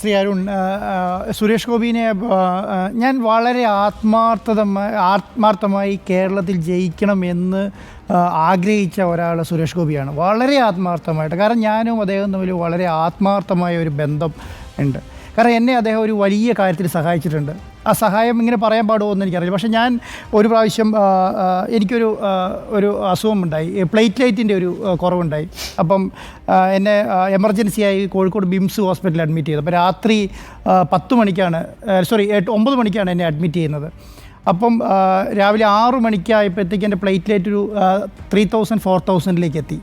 ശ്രീ അരുൺ സുരേഷ് ഗോപിനെ ഞാൻ വളരെ ആത്മാർത്ഥത ആത്മാർത്ഥമായി കേരളത്തിൽ ജയിക്കണം എന്ന് ആഗ്രഹിച്ച ഒരാൾ സുരേഷ് ഗോപിയാണ്. വളരെ ആത്മാർത്ഥമായിട്ട്. കാരണം ഞാനും അദ്ദേഹം തമ്മിൽ വളരെ ആത്മാർത്ഥമായ ഒരു ബന്ധം ഉണ്ട്. കാരണം എന്നെ അദ്ദേഹം ഒരു വലിയ കാര്യത്തിൽ സഹായിച്ചിട്ടുണ്ട്. ആ സഹായം ഇങ്ങനെ പറയാൻ പാടുമോ എന്ന് എനിക്കറിയില്ല. പക്ഷേ ഞാൻ ഒരു പ്രാവശ്യം എനിക്കൊരു ഒരു അസുഖം ഉണ്ടായി പ്ലേറ്റ്ലേറ്റിന്റെ ഒരു കുറവുണ്ടായി. അപ്പം എന്നെ എമർജൻസിയായി കോഴിക്കോട് ബിംസ് ഹോസ്പിറ്റലിൽ അഡ്മിറ്റ് ചെയ്തു. അപ്പോൾ രാത്രി പത്ത് മണിക്കാണ് സോറി ഒമ്പത് മണിക്കാണ് എന്നെ അഡ്മിറ്റ് ചെയ്യുന്നത്. അപ്പം രാവിലെ ആറ് മണിക്കായപ്പോഴത്തേക്ക് എന്റെ പ്ലേറ്റ്ലേറ്റ് ഒരു ത്രീ തൗസൻഡ് ഫോർ തൗസൻഡിലേക്ക് എത്തി.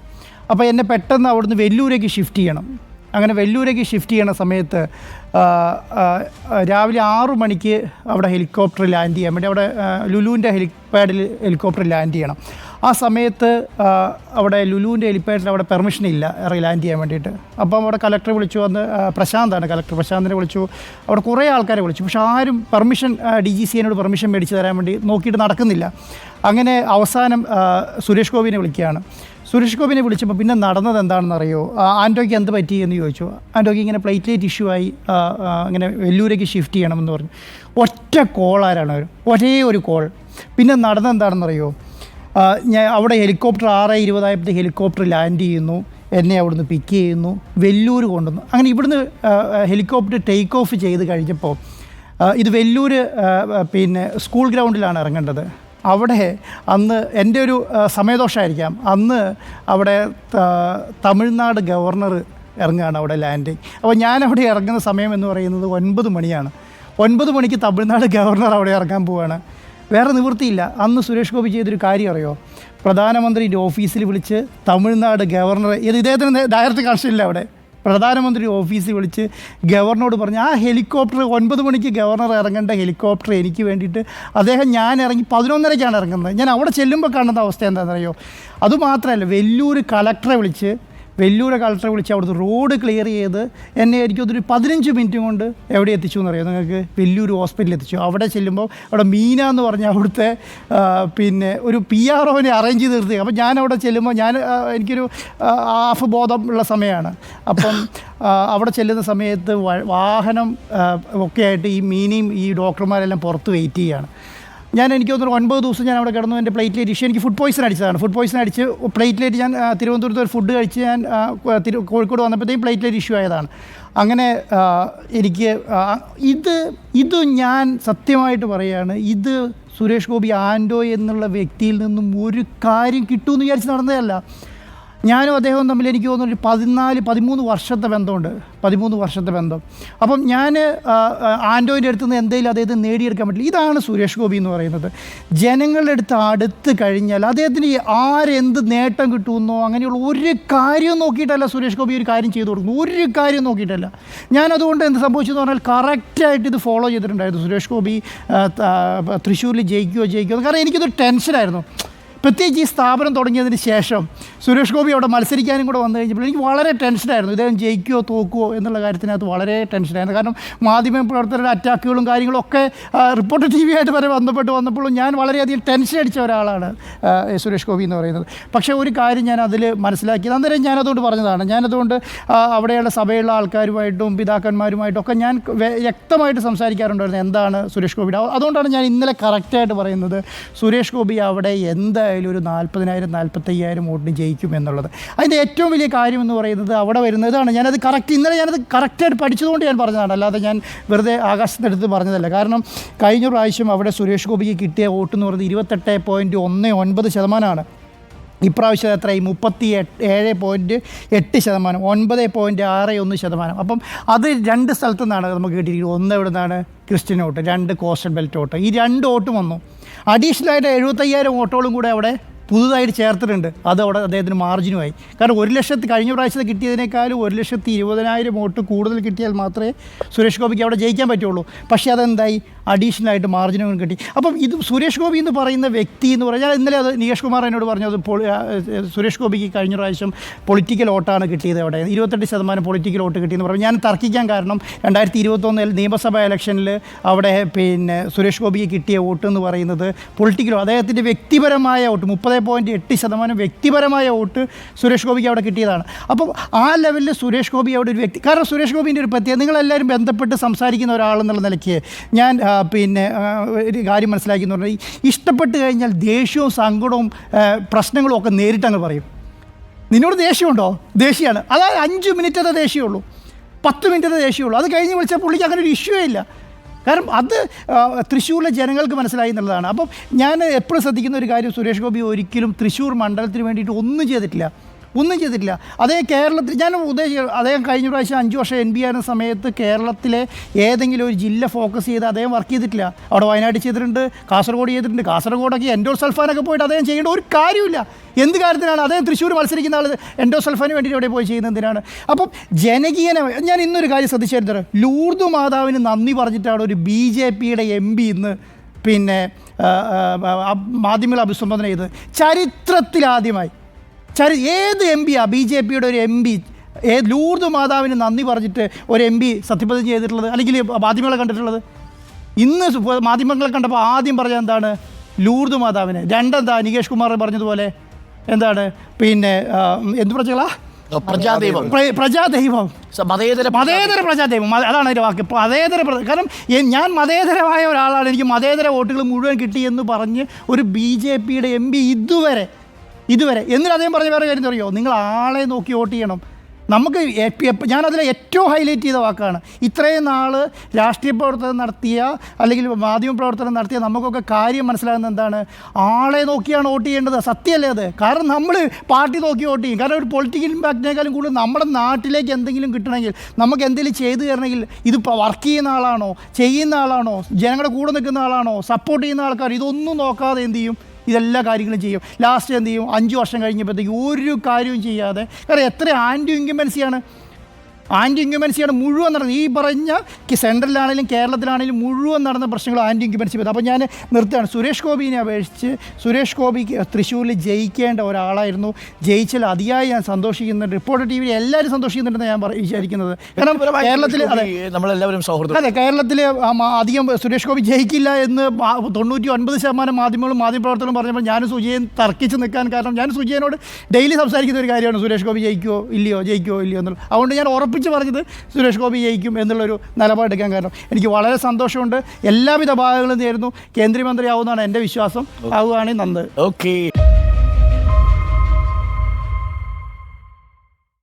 അപ്പോൾ എന്നെ പെട്ടെന്ന് അവിടുന്ന് വെല്ലൂരേക്ക് ഷിഫ്റ്റ് ചെയ്യണം. അങ്ങനെ വെല്ലൂരേക്ക് ഷിഫ്റ്റ് ചെയ്യണ സമയത്ത് രാവിലെ ആറു മണിക്ക് അവിടെ ഹെലികോപ്റ്റർ ലാൻഡ് ചെയ്യാൻ വേണ്ടി അവിടെ ലുലുവിന്റെ ഹെലിപാഡിൽ ഹെലികോപ്റ്റർ ലാൻഡ് ചെയ്യണം. ആ സമയത്ത് അവിടെ ലുലുവിന്റെ ഹെലിപാഡിൽ അവിടെ പെർമിഷൻ ഇല്ല ഇറങ്ങി ലാൻഡ് ചെയ്യാൻ വേണ്ടിയിട്ട്. അപ്പം അവിടെ കലക്ടറെ വിളിച്ചു വന്ന് പ്രശാന്താണ് കലക്ടർ പ്രശാന്തിനെ വിളിച്ചു. അവിടെ കുറേ ആൾക്കാരെ വിളിച്ചു. പക്ഷെ ആരും പെർമിഷൻ ഡി ജി സി എന്നോട് പെർമിഷൻ മേടിച്ച് തരാൻ വേണ്ടി നോക്കിയിട്ട് നടക്കുന്നില്ല. അങ്ങനെ അവസാനം സുരേഷ് ഗോപിനെ വിളിക്കുകയാണ്. സുരേഷ് ഗോപിനെ വിളിച്ചപ്പോൾ പിന്നെ നടന്നത് എന്താണെന്ന് അറിയോ ആന്റോയ്ക്ക് എന്ത് പറ്റി എന്ന് ചോദിച്ചു. ആന്റോയ്ക്ക് ഇങ്ങനെ പ്ലേറ്റ്ലേറ്റ് ഇഷ്യൂ ആയി അങ്ങനെ വെല്ലൂരേക്ക് ഷിഫ്റ്റ് ചെയ്യണമെന്ന് പറഞ്ഞു. ഒറ്റ കോളാരാണ് അവർ ഒരേ ഒരു കോൾ പിന്നെ നടന്നത് എന്താണെന്ന് അറിയോ ഞാൻ അവിടെ ഹെലികോപ്റ്റർ ആറ് ഇരുപതായപ്പോഴത്തെ ഹെലികോപ്റ്റർ ലാൻഡ് ചെയ്യുന്നു. എന്നെ അവിടുന്ന് പിക്ക് ചെയ്യുന്നു. വെല്ലൂർ കൊണ്ടുവന്നു. അങ്ങനെ ഇവിടുന്ന് ഹെലികോപ്റ്റർ ടേക്ക് ഓഫ് ചെയ്ത് കഴിഞ്ഞപ്പോൾ ഇത് വെല്ലൂർ പിന്നെ സ്കൂൾ ഗ്രൗണ്ടിലാണ് ഇറങ്ങേണ്ടത്. അവിടെ അന്ന് എന്റെ ഒരു സമയദോഷമായിരിക്കാം അന്ന് അവിടെ തമിഴ്നാട് ഗവർണർ ഇറങ്ങുകയാണ് അവിടെ ലാൻഡിങ് അപ്പോൾ ഞാൻ അവിടെ ഇറങ്ങുന്ന സമയം എന്ന് പറയുന്നത് ഒൻപത് മണിയാണ്. ഒൻപത് മണിക്ക് തമിഴ്നാട് ഗവർണർ അവിടെ ഇറങ്ങാൻ പോവുകയാണ്. വേറെ നിവൃത്തിയില്ല. അന്ന് സുരേഷ് ഗോപി ചെയ്തൊരു കാര്യം അറിയോ? പ്രധാനമന്ത്രിയുടെ ഓഫീസിൽ വിളിച്ച് തമിഴ്നാട് ഗവർണറെ ഇത് ഇദ്ദേഹത്തിന് ഡയറക്റ്റ് കാണിച്ചില്ല അവിടെ. പ്രധാനമന്ത്രി ഓഫീസിൽ വിളിച്ച് ഗവർണറോട് പറഞ്ഞു ആ ഹെലികോപ്റ്റർ ഒൻപത് മണിക്ക് ഗവർണർ ഇറങ്ങേണ്ട ഹെലികോപ്റ്റർ എനിക്ക് വേണ്ടിയിട്ട് അദ്ദേഹം ഞാൻ ഇറങ്ങി പതിനൊന്നരയ്ക്കാണ് ഇറങ്ങുന്നത്. ഞാൻ അവിടെ ചെല്ലുമ്പോൾ കാണുന്ന അവസ്ഥ എന്താണെന്നറിയോ? അതുമാത്രമല്ല വെല്ലൂർ കളക്ടറെ വിളിച്ച് വെല്ലൂർ കളക്ടറെ വിളിച്ച് അവിടുത്തെ റോഡ് ക്ലിയർ ചെയ്ത് എന്നെ എനിക്കൊരു പതിനഞ്ച് മിനിറ്റ് കൊണ്ട് എവിടെ എത്തിച്ചു എന്നറിയാം നിങ്ങൾക്ക് വെല്ലൂർ ഹോസ്പിറ്റലിൽ എത്തിച്ചു. അവിടെ ചെല്ലുമ്പോൾ അവിടെ മീന എന്ന് പറഞ്ഞ അവിടുത്തെ പിന്നെ ഒരു പി ആർ ഒനെ അറേഞ്ച് ചെയ്ത് നിർത്തി. അപ്പോൾ ഞാൻ അവിടെ ചെല്ലുമ്പോൾ ഞാൻ എനിക്കൊരു ഹാഫ് ബോധം ഉള്ള സമയമാണ്. അപ്പം അവിടെ ചെല്ലുന്ന സമയത്ത് വാഹനം ഒക്കെ ആയിട്ട് ഈ മീനിയും ഈ ഡോക്ടർമാരെല്ലാം പുറത്ത് വെയിറ്റ് ചെയ്യുകയാണ് ഞാൻ എനിക്ക് തോന്നുന്നു ഒൻപത് ദിവസം ഞാൻ അവിടെ കിടന്നു. എന്റെ പ്ലേറ്റിലേറ്റ് ഇഷ്യൂ. എനിക്ക് ഫുഡ് പോയിസൺ അടിച്ചതാണ് ഫുഡ് പോയിസൺ അടിച്ച് പ്ലേറ്റിലേറ്റ് ഞാൻ തിരുവനന്തപുരത്ത് ഒരു ഫുഡ് കഴിച്ച് ഞാൻ കോഴിക്കോട് വന്നപ്പോഴത്തേക്കും പ്ലേറ്റിലേറ്റ് ഇഷ്യൂ ആയതാണ്. അങ്ങനെ എനിക്ക് ഇത് ഇത് ഞാൻ സത്യമായിട്ട് പറയുകയാണ് ഇത് സുരേഷ് ഗോപി ആൻഡോ എന്നുള്ള വ്യക്തിയിൽ നിന്നും ഒരു കാര്യം കിട്ടുമെന്ന് വിചാരിച്ച് നടന്നതല്ല. ഞാനും അദ്ദേഹവും തമ്മിൽ എനിക്ക് തോന്നുന്നു ഒരു പതിനാല് പതിമൂന്ന് വർഷത്തെ ബന്ധമുണ്ട്. പതിമൂന്ന് വർഷത്തെ ബന്ധം. അപ്പം ഞാൻ ആൻഡോയിന്റെ അടുത്ത് നിന്ന് എന്തെങ്കിലും അദ്ദേഹത്തിന് നേടിയെടുക്കാൻ പറ്റില്ല. ഇതാണ് സുരേഷ് ഗോപി എന്ന് പറയുന്നത്. ജനങ്ങളുടെ അടുത്ത് അടുത്ത് കഴിഞ്ഞാൽ അദ്ദേഹത്തിന് ആരെന്ത് നേട്ടം കിട്ടുമെന്നോ അങ്ങനെയുള്ള ഒരു കാര്യം നോക്കിയിട്ടല്ല സുരേഷ് ഗോപി ഒരു കാര്യം ചെയ്തു കൊടുക്കുന്നു ഒരു കാര്യം നോക്കിയിട്ടല്ല. ഞാനതുകൊണ്ട് എന്ത് സംഭവിച്ചെന്ന് പറഞ്ഞാൽ കറക്റ്റായിട്ട് ഇത് ഫോളോ ചെയ്തിട്ടുണ്ടായിരുന്നു. സുരേഷ് ഗോപി തൃശ്ശൂരിൽ ജയിക്കുകയോ ജയിക്കുകയോ കാരണം എനിക്കിതൊരു ടെൻഷനായിരുന്നു. പ്രത്യേകിച്ച് ഈ സ്ഥാപനം തുടങ്ങിയതിന് ശേഷം സുരേഷ് ഗോപി അവിടെ മത്സരിക്കാനും കൂടെ വന്നു കഴിഞ്ഞപ്പോൾ എനിക്ക് വളരെ ടെൻഷനായിരുന്നു. ഇദ്ദേഹം ജയിക്കുമോ തോക്കുമോ എന്നുള്ള കാര്യത്തിനകത്ത് വളരെ ടെൻഷനായിരുന്നു. കാരണം മാധ്യമ പ്രവർത്തകരുടെ അറ്റാക്കുകളും കാര്യങ്ങളും ഒക്കെ റിപ്പോർട്ട് റിപ്പോർട്ടർ ടി വി ആയിട്ട് വരെ ബന്ധപ്പെട്ട് വന്നപ്പോഴും ഞാൻ വളരെയധികം ടെൻഷൻ അടിച്ച ഒരാളാണ് സുരേഷ് ഗോപി എന്ന് പറയുന്നത്. പക്ഷേ ഒരു കാര്യം ഞാൻ അതിൽ മനസ്സിലാക്കിയത്. അന്നേരം ഞാനതുകൊണ്ട് പറഞ്ഞതാണ്. ഞാനതുകൊണ്ട് അവിടെയുള്ള സഭയുള്ള ആൾക്കാരുമായിട്ടും പിതാക്കന്മാരുമായിട്ടും ഒക്കെ ഞാൻ വ്യക്തമായിട്ട് സംസാരിക്കാറുണ്ടായിരുന്നു. എന്താണ് സുരേഷ് ഗോപിയുടെ അതുകൊണ്ടാണ് ഞാൻ ഇന്നലെ കറക്റ്റായിട്ട് പറയുന്നത്. സുരേഷ് ഗോപി അവിടെ എന്തായാലും ഒരു നാൽപ്പതിനായിരം നാൽപ്പത്തയ്യായിരം വോട്ടിന് ജയിക്കും എന്നുള്ളത്. അതിന്റെ ഏറ്റവും വലിയ കാര്യം എന്ന് പറയുന്നത് അവിടെ വരുന്നതാണ് ഞാനത് കറക്റ്റ് ഇന്നലെ ഞാനത് കറക്റ്റായിട്ട് പഠിച്ചതുകൊണ്ട് ഞാൻ പറഞ്ഞതാണ്. അല്ലാതെ ഞാൻ വെറുതെ ആകാശത്തിനടുത്ത് പറഞ്ഞതല്ല. കാരണം കഴിഞ്ഞ പ്രാവശ്യം അവിടെ സുരേഷ് ഗോപിക്ക് കിട്ടിയ വോട്ട് എന്ന് പറയുന്നത് ഇരുപത്തെട്ട് പോയിന്റ് ഒന്ന് ഒൻപത് ശതമാനമാണ്. ഇപ്രാവശ്യം എത്രയായി? മുപ്പത്തി എട്ട് ഏഴ് പോയിന്റ് എട്ട് ശതമാനം. ഒൻപത് പോയിന്റ് ആറ് ഒന്ന് ശതമാനം. അപ്പം അത് രണ്ട് സ്ഥലത്തു നിന്നാണ് നമുക്ക് കിട്ടിയിരിക്കുന്നത്. ഒന്ന് എവിടെ നിന്നാണ് ക്രിസ്ത്യൻ വോട്ട് രണ്ട് കോസ്റ്റൽ ബെൽറ്റ് വോട്ട്. ഈ രണ്ട് വോട്ടും വന്നു. അഡീഷണലായിട്ട് എഴുപത്തയ്യായിരം ഓട്ടോകളും കൂടെ അവിടെ പുതുതായിട്ട് ചേർത്തിട്ടുണ്ട്. അത് അവിടെ അദ്ദേഹത്തിന് മാർജിനുമായി കാരണം ഒരു ലക്ഷത്തി കഴിഞ്ഞ പ്രാവശ്യത്തെ കിട്ടിയതിനേക്കാളും ഒരു ലക്ഷത്തി ഇരുപതിനായിരം വോട്ട് കൂടുതൽ കിട്ടിയാൽ മാത്രമേ സുരേഷ് ഗോപിക്ക് അവിടെ ജയിക്കാൻ പറ്റുള്ളൂ. പക്ഷേ അതെന്തായി? അഡീഷണലായിട്ട് മാർജിനും കിട്ടി. അപ്പം ഇത് സുരേഷ് ഗോപി എന്ന് പറയുന്ന വ്യക്തി എന്ന് പറഞ്ഞാൽ ഇന്നലെ അത് നികേഷ് കുമാർ എന്നോട് പറഞ്ഞു അത് സുരേഷ് ഗോപിക്ക് കഴിഞ്ഞ പ്രാവശ്യം പൊളിറ്റിക്കൽ വോട്ടാണ് കിട്ടിയത് അവിടെ. ഇരുപത്തെട്ട് ശതമാനം പൊളിറ്റിക്കൽ വോട്ട് കിട്ടിയെന്ന് പറഞ്ഞു. ഞാൻ തർക്കിക്കാൻ കാരണം രണ്ടായിരത്തി ഇരുപത്തൊന്നിൽ നിയമസഭാ ഇലക്ഷനിൽ അവിടെ പിന്നെ സുരേഷ് ഗോപിക്ക് കിട്ടിയ വോട്ട് എന്ന് പറയുന്നത് പൊളിറ്റിക്കൽ അദ്ദേഹത്തിന്റെ വ്യക്തിപരമായ വോട്ട് മുപ്പത് പോയിന്റ് എട്ട് ശതമാനം വ്യക്തിപരമായ വോട്ട് സുരേഷ് ഗോപിക്ക് അവിടെ കിട്ടിയതാണ്. അപ്പോൾ ആ ലെവലിൽ സുരേഷ് ഗോപി അവിടെ ഒരു വ്യക്തി കാരണം സുരേഷ് ഗോപിന്റെ ഒരു പ്രത്യേകത നിങ്ങളെല്ലാവരും ബന്ധപ്പെട്ട് സംസാരിക്കുന്ന ഒരാളെന്നുള്ള നിലയ്ക്ക് ഞാൻ പിന്നെ ഒരു കാര്യം മനസ്സിലാക്കി എന്ന് പറഞ്ഞാൽ ഇഷ്ടപ്പെട്ട് കഴിഞ്ഞാൽ ദേഷ്യവും സങ്കടവും പ്രശ്നങ്ങളും ഒക്കെ നേരിട്ടങ്ങ് പറയും. നിന്നോട് ദേഷ്യമുണ്ടോ? ദേഷ്യമാണ് അതായത് അഞ്ച് മിനിറ്റത്തെ ദേഷ്യമുള്ളൂ പത്ത് മിനിറ്റത്തെ ദേഷ്യമുള്ളൂ അത് കഴിഞ്ഞ് വിളിച്ചാൽ പുള്ളിക്ക് അങ്ങനെ ഒരു ഇഷ്യൂ ഇല്ല. കാരണം അത് തൃശ്ശൂരിലെ ജനങ്ങൾക്ക് മനസ്സിലായി എന്നുള്ളതാണ്. അപ്പം ഞാൻ എപ്പോഴും ശ്രദ്ധിക്കുന്ന ഒരു കാര്യം സുരേഷ് ഗോപി ഒരിക്കലും തൃശ്ശൂർ മണ്ഡലത്തിന് വേണ്ടിയിട്ട് ഒന്നും ചെയ്തിട്ടില്ല. ഒന്നും ചെയ്തിട്ടില്ല. അതേ കേരളത്തിൽ ഞാൻ ഉദ്ദേശിച്ചു അദ്ദേഹം കഴിഞ്ഞ പ്രാവശ്യം അഞ്ച് വർഷം എൻ ബി ആയിരുന്ന സമയത്ത് കേരളത്തിലെ ഏതെങ്കിലും ഒരു ജില്ല ഫോക്കസ് ചെയ്ത് അദ്ദേഹം വർക്ക് ചെയ്തിട്ടില്ല. അവിടെ വയനാട് ചെയ്തിട്ടുണ്ട് കാസർഗോഡ് ചെയ്തിട്ടുണ്ട്. കാസർഗോഡൊക്കെ എൻഡോ സൽഫാനൊക്കെ പോയിട്ട് അദ്ദേഹം ചെയ്യേണ്ട ഒരു കാര്യമില്ല എന്ത് കാര്യത്തിനാണ് അദ്ദേഹം തൃശ്ശൂർ മത്സരിക്കുന്ന ആൾ എൻഡോ സൽഫാന് വേണ്ടിയിട്ട് അവിടെ പോയി ചെയ്യുന്നത് എന്തിനാണ്? അപ്പം ജനകീയന ഞാൻ ഇന്നൊരു കാര്യം ശ്രദ്ധിച്ചിരുന്നത് ലൂർദു മാതാവിന് നന്ദി പറഞ്ഞിട്ടാണ് ഒരു ബി ജെ പിയുടെ എം പി ഇന്ന് പിന്നെ മാധ്യമങ്ങൾ അഭിസംബോധന ചെയ്തത്. ചരിത്രത്തിലാദ്യമായി ചരി ഏത് എം പിയാ? ബി ജെ പിയുടെ ഒരു എം പി ഏത് ലൂർദ് മാതാവിന് നന്ദി പറഞ്ഞിട്ട് ഒരു എം പി സത്യപ്രതിജ്ഞ ചെയ്തിട്ടുള്ളത്? അല്ലെങ്കിൽ മാധ്യമങ്ങളെ കണ്ടിട്ടുള്ളത്? ഇന്ന് മാധ്യമങ്ങളെ കണ്ടപ്പോൾ ആദ്യം പറഞ്ഞത് എന്താണ്? ലൂർദ് മാതാവിന്. രണ്ടെന്താ? നികേഷ് കുമാർ പറഞ്ഞതുപോലെ എന്താണ്? പിന്നെ ആ, എന്ത് പ്രജകളാ? പ്രജാദൈവം. മതേതര മതേതര പ്രജാദൈവം. അതാണ് അതിന്റെ വാക്ക്. മതേതര പ്രജ കാരണം ഞാൻ മതേതരമായ ഒരാളാണ്. എനിക്ക് മതേതര വോട്ടുകൾ മുഴുവൻ കിട്ടിയെന്ന് പറഞ്ഞ് ഒരു ബി ജെ പിയുടെ എം പി ഇതുവരെ ഇതുവരെ. എന്നിട്ട് അദ്ദേഹം പറഞ്ഞ വേറെ കാര്യം അറിയോ നിങ്ങൾ ആളെ നോക്കി വോട്ട് ചെയ്യണം. നമുക്ക് ഞാനതിലെ ഏറ്റവും ഹൈലൈറ്റ് ചെയ്ത വാക്കാണ്. ഇത്രയും നാൾ രാഷ്ട്രീയ പ്രവർത്തനം നടത്തിയ അല്ലെങ്കിൽ മാധ്യമ പ്രവർത്തനം നടത്തിയ നമുക്കൊക്കെ കാര്യം മനസ്സിലാകുന്നത് എന്താണ്? ആളെ നോക്കിയാണ് വോട്ട് ചെയ്യേണ്ടത്. സത്യമല്ലേ അത്? കാരണം നമ്മൾ പാർട്ടി നോക്കി വോട്ട് ചെയ്യും. കാരണം ഒരു പൊളിറ്റിക്കൽ ഇമ്പാക്റ്റിനേക്കാളും കൂടുതൽ നമ്മുടെ നാട്ടിലേക്ക് എന്തെങ്കിലും കിട്ടണമെങ്കിൽ നമുക്ക് എന്തെങ്കിലും ചെയ്തു തരണമെങ്കിൽ ഇത് വർക്ക് ചെയ്യുന്ന ആളാണോ? ചെയ്യുന്ന ആളാണോ? ജനങ്ങളുടെ കൂടെ നിൽക്കുന്ന ആളാണോ? സപ്പോർട്ട് ചെയ്യുന്ന ആൾക്കാർ ഇതൊന്നും നോക്കാതെ എന്ത് ചെയ്യും? ഇതെല്ലാ കാര്യങ്ങളും ചെയ്യും. ലാസ്റ്റ് എന്ത് ചെയ്യും? അഞ്ച് വർഷം കഴിഞ്ഞപ്പോഴത്തേക്ക് ഒരു കാര്യവും ചെയ്യാതെ. കാരണം എത്ര ആന്റി ഇൻക്യുമൻസിയാണ് ആന്റി ഇൻക്യുമൻസിയാണ് മുഴുവൻ നടന്നത്. ഈ പറഞ്ഞ സെൻട്രലിലാണെങ്കിലും കേരളത്തിലാണെങ്കിലും മുഴുവൻ നടന്ന പ്രശ്നങ്ങൾ ആന്റി ഇൻക്യുമൻസി അപ്പോൾ ഞാൻ നിർത്തുകയാണ്. സുരേഷ് ഗോപിനെ അപേക്ഷിച്ച് സുരേഷ് ഗോപിക്ക് തൃശ്ശൂരിൽ ജയിക്കേണ്ട ഒരാളായിരുന്നു. ജയിച്ചാൽ അതിയായി ഞാൻ സന്തോഷിക്കുന്നുണ്ട്. റിപ്പോർട്ടർ ടി വിയിൽ എല്ലാവരും സന്തോഷിക്കുന്നുണ്ടെന്ന് ഞാൻ വിചാരിക്കുന്നത്. കാരണം കേരളത്തിൽ അതെ. നമ്മളെല്ലാവരും സൗഹൃദം അതെ കേരളത്തിൽ അധികം സുരേഷ് ഗോപി ജയിക്കില്ല എന്ന് തൊണ്ണൂറ്റി ഒൻപത് ശതമാനം മാധ്യമങ്ങളും മാധ്യമപ്രവർത്തകരും പറഞ്ഞപ്പോൾ ഞാൻ സുജയൻ തർക്കിച്ച് നിൽക്കാൻ കാരണം ഞാൻ സുജയനോട് ഡെയിലി സംസാരിക്കുന്ന ഒരു കാര്യമാണ് സുരേഷ് ഗോപി ജയിക്കുമോ ഇല്ലയോ ജയിക്കുമോ ഇല്ലയോ എന്നുള്ളത്. അതുകൊണ്ട് ഞാൻ ഉറപ്പിച്ച് പറഞ്ഞത് സുരേഷ് ഗോപി ജയിക്കും എന്നുള്ളൊരു നിലപാടെടുക്കാൻ കാരണം. എനിക്ക് വളരെ സന്തോഷമുണ്ട്. എല്ലാവിധ ഭാഗങ്ങളും നേരുന്നു. കേന്ദ്രമന്ത്രിയാവുമെന്നാണ് എന്റെ വിശ്വാസം. ആവുകയാണെങ്കിൽ നന്ദി. ഓക്കെ.